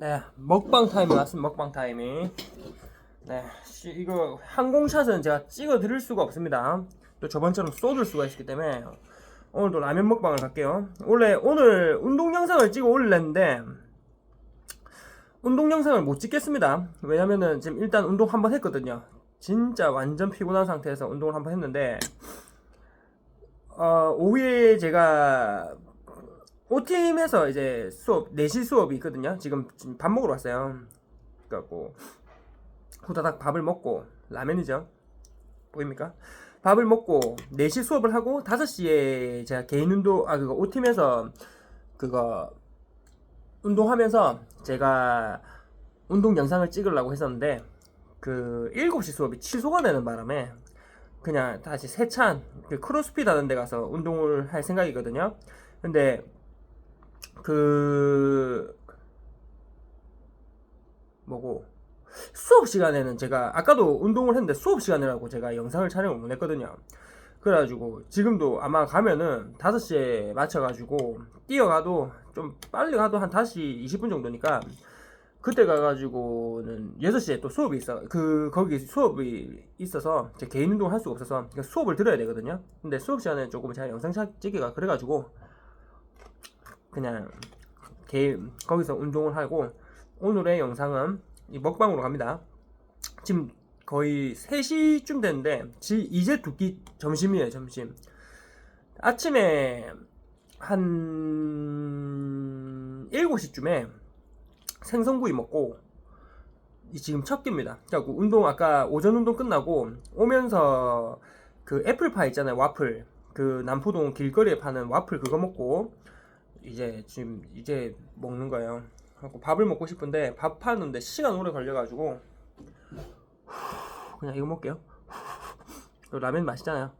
네, 먹방 타임이 왔습니다. 먹방 타임이. 네, 씨, 이거 항공샷은 제가 찍어 드릴 수가 없습니다. 또 저번처럼 쏟을 수가 있기 때문에 오늘도 라면 먹방을 갈게요. 원래 오늘 운동 영상을 찍어 올렸는데 운동 영상을 못 찍겠습니다. 왜냐면은 지금 일단 운동 한번 했거든요. 진짜 완전 피곤한 상태에서 운동을 한번 했는데 어, 오후에 제가 O팀에서 이제 수업 4시 수업이 있거든요. 지금, 밥 먹으러 왔어요. 그래갖고 후다닥 밥을 먹고 라면이죠. 보입니까? 밥을 먹고 4시 수업을 하고 5시에 제가 개인 운동 아 그거 O팀에서 그거 운동하면서 제가 운동 영상을 찍으려고 했었는데 그 7시 수업이 취소가 되는 바람에 그냥 다시 세찬 그 크로스핏 하는 데 가서 운동을 할 생각이거든요. 근데 그 뭐고 수업 시간에는 제가 아까도 운동을 했는데 수업 시간이라고 제가 영상을 촬영을 못 했거든요. 그래가지고 지금도 아마 가면은 5시에 맞춰가지고 뛰어가도 좀 빨리 가도 한 5시 20분 정도니까 그때 가가지고는 6시에 또 수업이 있어 그 거기 수업이 있어서 제 개인 운동을 할 수가 없어서 그러니까 수업을 들어야 되거든요 근데 수업 시간에 조금 제가 영상 찍기가 그래가지고 그냥 개인 거기서 운동을 하고 오늘의 영상은 이 먹방으로 갑니다. 지금 거의 3시쯤 됐는데 지 이제 두 끼 점심이에요 점심. 아침에 한 7시쯤에 생선구이 먹고 이 지금 첫 끼입니다. 그래갖고 운동 아까 오전 운동 끝나고 오면서 그 애플파이 있잖아요 와플. 그 남포동 길거리에 파는 와플 그거 먹고 이제 지금 이제 먹는 거예요. 그래갖고 밥을 먹고 싶은데 밥 파는데 시간 오래 걸려가지고 그냥 이거 먹게요. 이거 라면 맛있잖아요.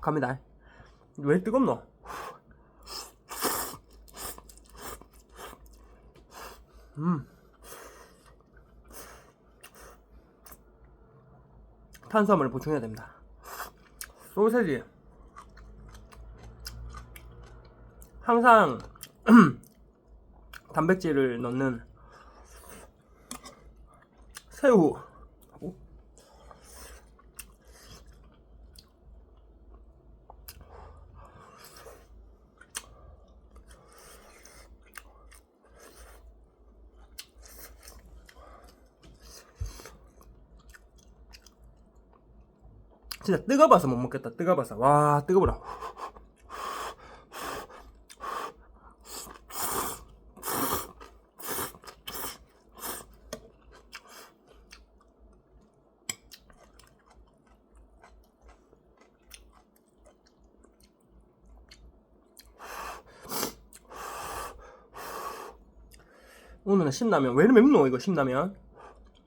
갑니다. 왜 뜨겁노? 음. 탄수화물을 보충해야 됩니다. 소세지. 항상 단백질을 넣는 새우. 오. 진짜 뜨거워서 못 먹겠다. 뜨거워서. 와, 뜨거워라. 오늘은 신라면. 왜 이렇게 맵노 이거 신라면?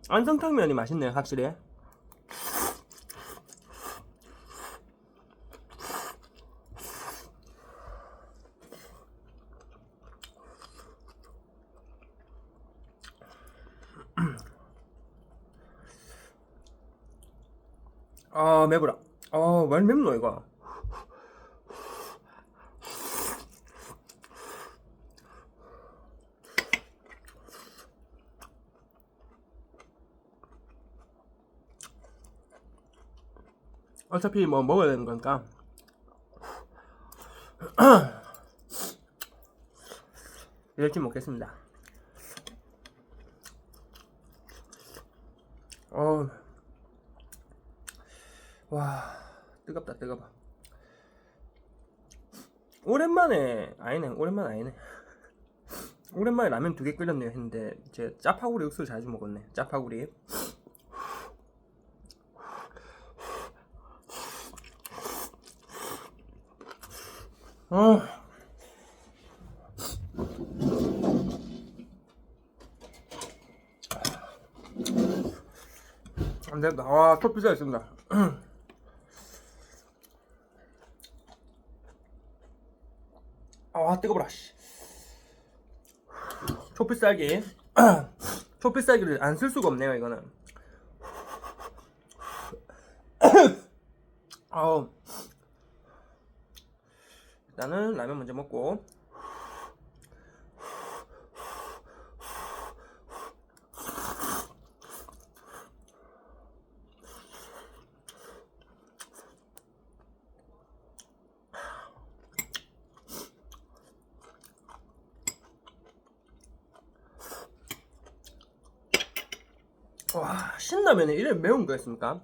안성탕면이 맛있네요 확실히. 아 매불아 아왜 맵노 이거 어차피 뭐 먹어야 되는 거니까. 이렇게 먹겠습니다. 어, 와 뜨겁다 뜨거워. 오랜만에 아니네 오랜만 아니네. 오랜만에 라면 두 개 끓였네요 했는데 제 짜파구리 육수 자주 먹었네 짜파구리 어. 안 된다. 와, 토피자 있습니다. 아, 뜨거워라, 씨. 초피쌀기. 초피쌀기를 안 쓸 수가 없네요, 이거는. 아우. 일단은 라면 먼저 먹고 와 신라면에 이래 매운 거였습니까?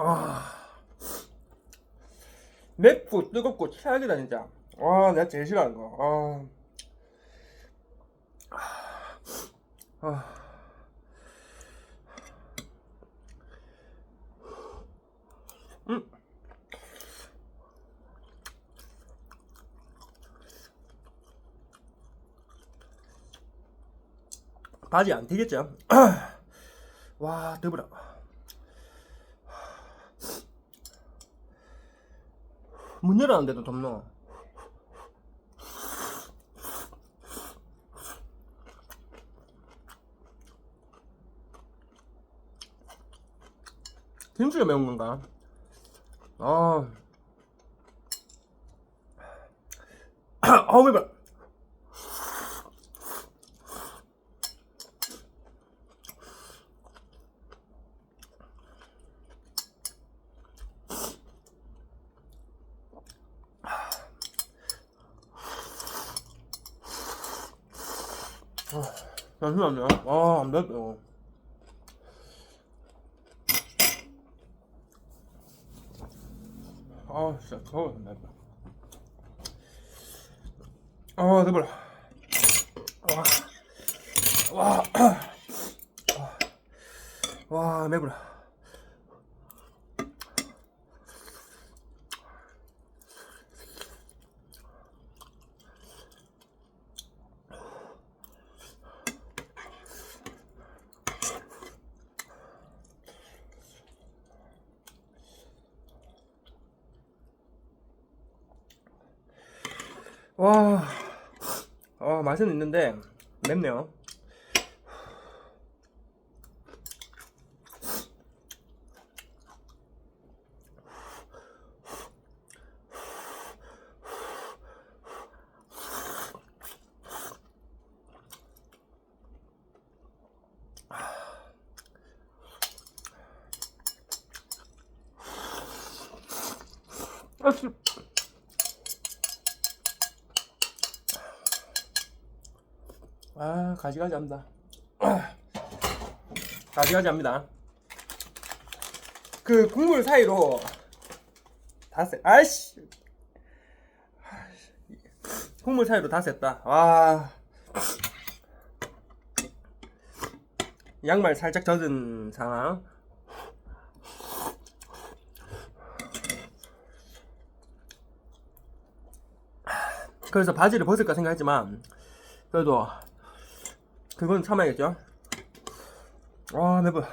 아 맵고 뜨겁고 최악이다 진짜. 와 내가 제일 싫어하는 거. 아. 아. 음. 바지 안 튀겠죠? 와, 더불어. 문 열었는데도 덥노. 김치가 매운 건가? 아. 아우 매워. 잠시만요. 아, 안 맵요. 아, 진짜 더워, 안 맵다. 아, 대박. 와, 와, 와, 매불어. 와, 아, 맛은 있는데 맵네요. 아, 가지가지 합니다. 가지가지 합니다. 그 국물 사이로 다 셌, 아이씨. 국물 사이로 다 셌다. 와. 양말 살짝 젖은 상황. 그래서 바지를 벗을까 생각했지만 그래도 그건 참아야겠죠. 와, 매워.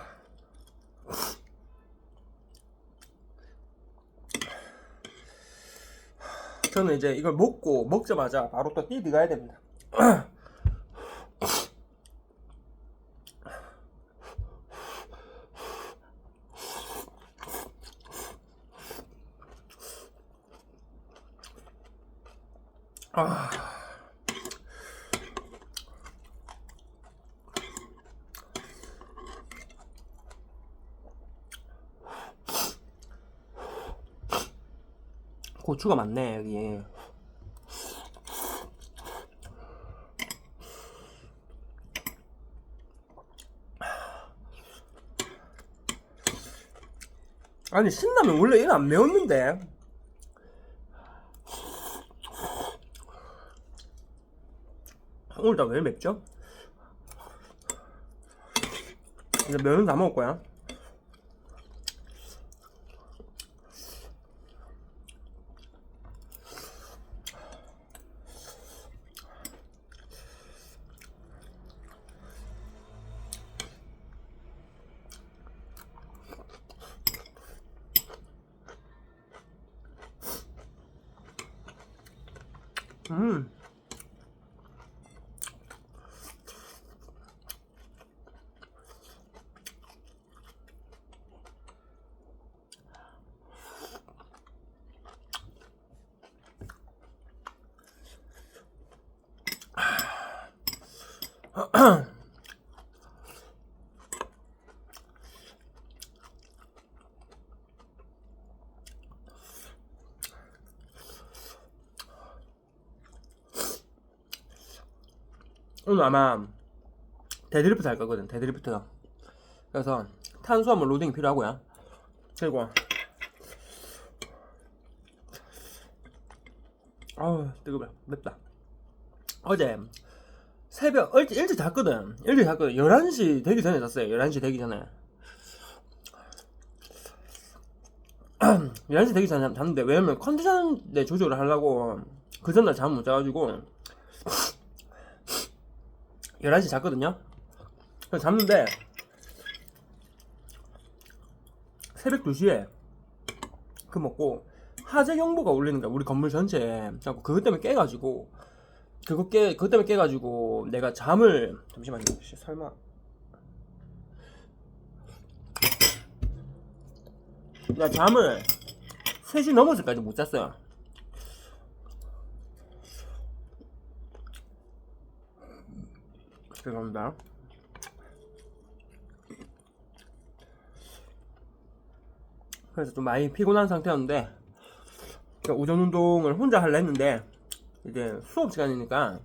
저는 이제 이걸 먹고 먹자마자 바로 또뛰 들어가야 됩니다. 아. 고추가 많네 여기 아니 신라면 원래 이거 안 매웠는데. 오늘 다 왜 맵죠? 이제 면은 다 먹을 거야 오늘 아마 데드리프트 할 거거든 데드리프트. 그래서 탄수화물 로딩이 필요하고요. 그리고 아우 뜨거워 맵다. 어제 새벽 일찍, 일찍 잤거든. 일찍 잤거든. 11시 되기 전에 잤어요. 11시 되기 전에. 11시 되기 전에 잤는데 왜냐면 컨디션 내 조절을 하려고 그 전날 잠 못 자가지고 11시 잤거든요. 그래서 잤는데 새벽 2시에 그 먹고 화재 경보가 울리는 거야 우리 건물 전체에. 자꾸 그것 때문에 깨가지고 그거 깨 그것 때문에 깨가지고 내가 잠을 잠시만요. 혹시 설마. 나 잠을 3시 넘어서까지 못 잤어요. 죄송합니다. 그래서 좀 많이 피곤한 상태였는데 그러니까 오전 운동을 혼자 하려 했는데 이제 수업 시간이니까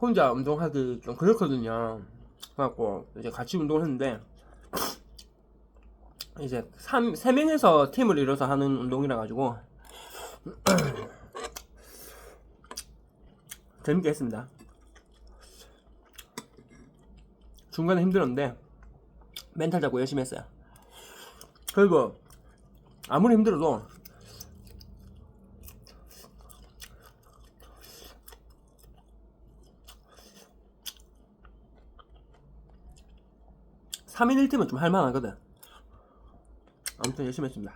혼자 운동하기 좀 그렇거든요. 그래갖고 이제 같이 운동을 했는데 이제 3, 3명에서 팀을 이뤄서 하는 운동이라 가지고 재밌게 했습니다. 중간에 힘들었는데 멘탈 잡고 열심히 했어요. 그리고 아무리 힘들어도 삼인 1팀은 좀 할만하거든. 아무튼 열심히 했습니다.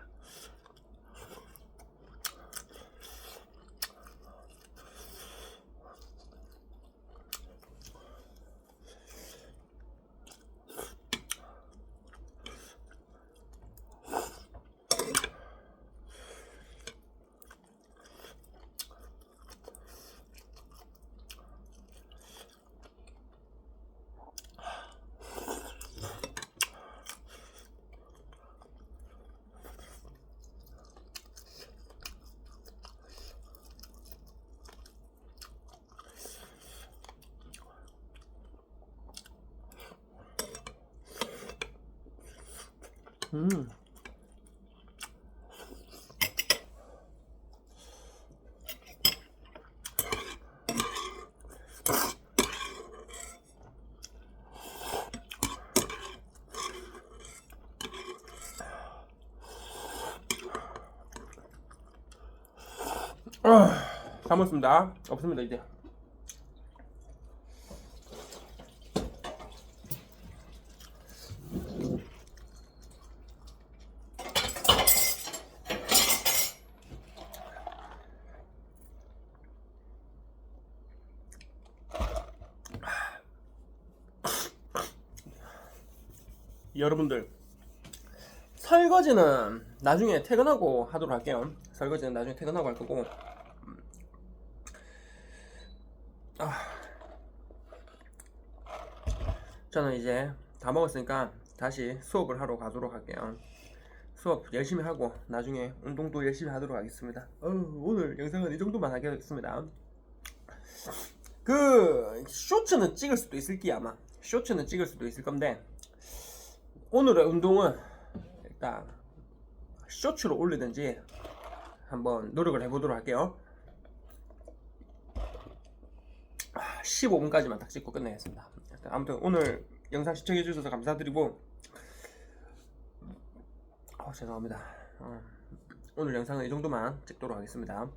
음. 아, 다 먹습니다. 없습니다 이제. 여러분들 설거지는 나중에 퇴근하고 하도록 할게요. 설거지는 나중에 퇴근하고 할 거고. 음. 아. 저는 이제 다 먹었으니까 다시 수업을 하러 가도록 할게요. 수업 열심히 하고 나중에 운동도 열심히 하도록 하겠습니다. 어, 오늘 영상은 이 정도만 하겠습니다. 그 쇼츠는 찍을 수도 있을 게 아마 쇼츠는 찍을 수도 있을 건데 오늘의 운동은 일단 쇼츠로 올리든지 한번 노력을 해보도록 할게요. 15분까지만 딱 찍고 끝내겠습니다. 아무튼 오늘 영상 시청해주셔서 감사드리고 어, 죄송합니다. 어, 오늘 영상은 이 정도만 찍도록 하겠습니다.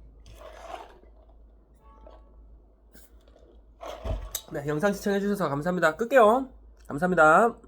네, 영상 시청해주셔서 감사합니다. 끌게요. 감사합니다.